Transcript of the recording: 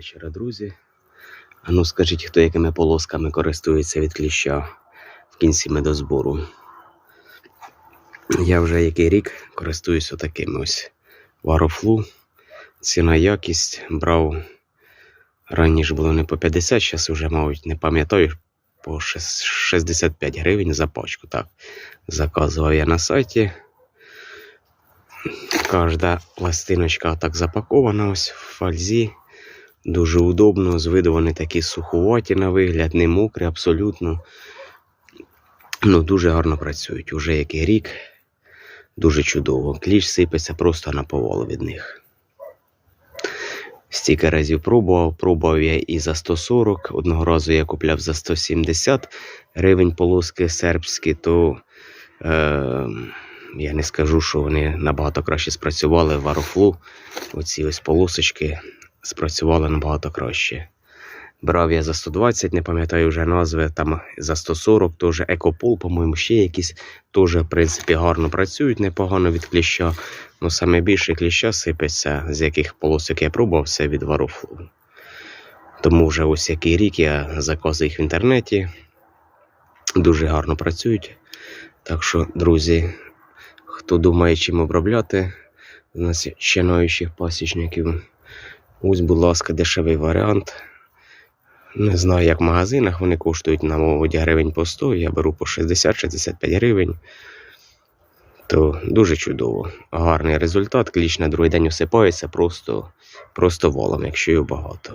Вечора, друзі. А ну скажіть, хто якими полосками користується від кліща в кінці медозбору. Я вже який рік користуюсь отакими ось варофлу. Ціна якість брав. Раніше було не по 50, зараз вже, мабуть, не пам'ятаю, по 65 гривень за пачку. Так, заказував я на сайті. Кожна пластиночка так запакована ось в фользі. Дуже удобно, з виду вони такі суховаті на вигляд, не мокрі абсолютно. Ну, дуже гарно працюють. Уже який рік. Дуже чудово. Кліч сипеться просто на повал від них. Стільки разів пробував. Пробував я і за 140. Одного разу я купляв за 170 гривень полоски сербські, то е, я не скажу, що вони набагато краще спрацювали в Арофлу. Оці ось полосочки спрацювали набагато краще. Брав я за 120, не пам'ятаю вже назви, там за 140, теж екопол, по-моєму, ще якісь теж, в принципі, гарно працюють, непогано від кліща. Ну, саме більше кліща сипеться, з яких полосок я пробував, це від варофлу. Тому вже ось який рік я заказую їх в інтернеті. Дуже гарно працюють. Так що, друзі, хто думає, чим обробляти, у нас ще новіших пасічників. Ось, будь ласка, дешевий варіант. Не знаю, як в магазинах вони коштують на молоді гривень по 100, я беру по 60-65 гривень. То дуже чудово. Гарний результат. Кліч на другий день усипається просто, просто волом, якщо його багато.